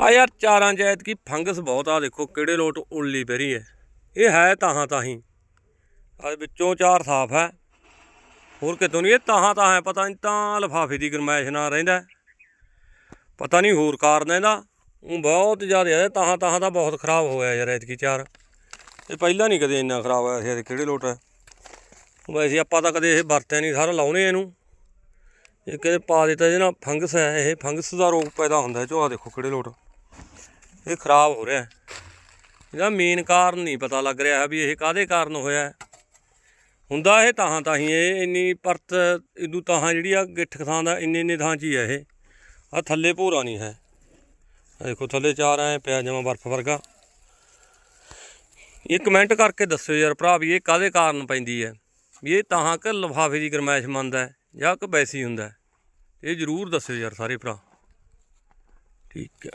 ਆ ਯਾਰ ਚਾਰਾਂ ਜੈਤ ਕੀ ਫੰਗਸ ਬਹੁਤ ਆ, ਦੇਖੋ ਕਿਹੜੇ ਲੋਟ ਉਲਲੀ ਪੈ ਹੈ ਇਹ ਹੈ ਤਾਹਾਂ ਤਾਹੀਂ। ਆ ਵਿੱਚੋਂ ਚਾਰ ਸਾਫ਼ ਹੈ ਹੋਰ ਕਿਤੋਂ ਨਹੀਂ, ਇਹ ਤਾਹਾਂ ਤਾਂ ਹੈ ਪਤਾ ਨਹੀਂ ਤਾਂ ਲਫਾਫੇ ਦੀ ਗਰਮਾਇਸ਼ ਨਾਲ ਰਹਿੰਦਾ ਪਤਾ ਨਹੀਂ ਹੋਰ ਕਾਰਨ ਇਹਦਾ। ਉਹ ਬਹੁਤ ਜ਼ਿਆਦਾ ਹੈ ਤਾਹਾਂ ਤਾਹਾਂ ਦਾ ਬਹੁਤ ਖਰਾਬ ਹੋਇਆ ਯਾਰ ਐਤਕੀ ਚਾਰ। ਇਹ ਪਹਿਲਾਂ ਨਹੀਂ ਕਦੇ ਇੰਨਾ ਖਰਾਬ ਹੋਇਆ ਸੀ, ਇਹਦੇ ਕਿਹੜੇ ਲੋਟ ਹੈ ਵੈਸੇ ਆਪਾਂ ਤਾਂ ਕਦੇ ਇਹ ਵਰਤਿਆ ਨਹੀਂ ਸਾਰਾ ਲਾਉਣੇ ਇਹਨੂੰ। ਇਹ ਕਦੇ ਪਾ ਦਿੱਤਾ ਇਹਦੇ ਫੰਗਸ ਹੈ ਇਹ ਫੰਗਸ ਦਾ ਰੋਗ ਪੈਦਾ ਹੁੰਦਾ ਜੋ ਆ ਦੇਖੋ ਕਿਹੜੇ ਲੋਟ। ਇਹ ਖਰਾਬ ਹੋ ਰਿਹਾ। ਇਹਦਾ ਮੇਨ ਕਾਰਨ ਨਹੀਂ ਪਤਾ ਲੱਗ ਰਿਹਾ ਵੀ ਇਹ ਕਾਦੇ ਕਾਰਨ ਹੋਇਆ। ਹੁੰਦਾ ਇਹ ਤਾਹਾਂ ਤਾਹੀਂ ਇਹ ਇੰਨੀ ਪਰਤ ਇਦੂ ਤਾਹਾਂ ਜਿਹੜੀ ਆ ਗਿੱਠ ਥਾਂ ਦਾ ਇੰਨੇ ਇੰਨੇ ਥਾਂ 'ਚ ਹੀ ਆ ਇਹ। ਆ ਥੱਲੇ ਭੋਰਾ ਨਹੀਂ ਹੈ। ਦੇਖੋ ਥੱਲੇ ਚਾਰ ਐ ਪਿਆ ਜਮਾ ਬਰਫ਼ ਵਰਗਾ। ਇਹ ਕਮੈਂਟ ਕਰਕੇ ਦੱਸਿਓ ਯਾਰ ਭਰਾ ਵੀ ਇਹ ਕਾਦੇ ਕਾਰਨ ਪੈਂਦੀ ਹੈ। ਵੀ ਇਹ ਤਾਂ ਕਿ ਲਿਫਾਫੇ ਦੀ ਗਰਮੈਸ਼ ਮੰਨਦਾ ਜਾਂ ਕਿ ਵੈਸੀ ਹੁੰਦਾ ਇਹ ਜ਼ਰੂਰ ਦੱਸਿਓ ਯਾਰ ਸਾਰੇ ਭਰਾ। ਠੀਕ ਹੈ।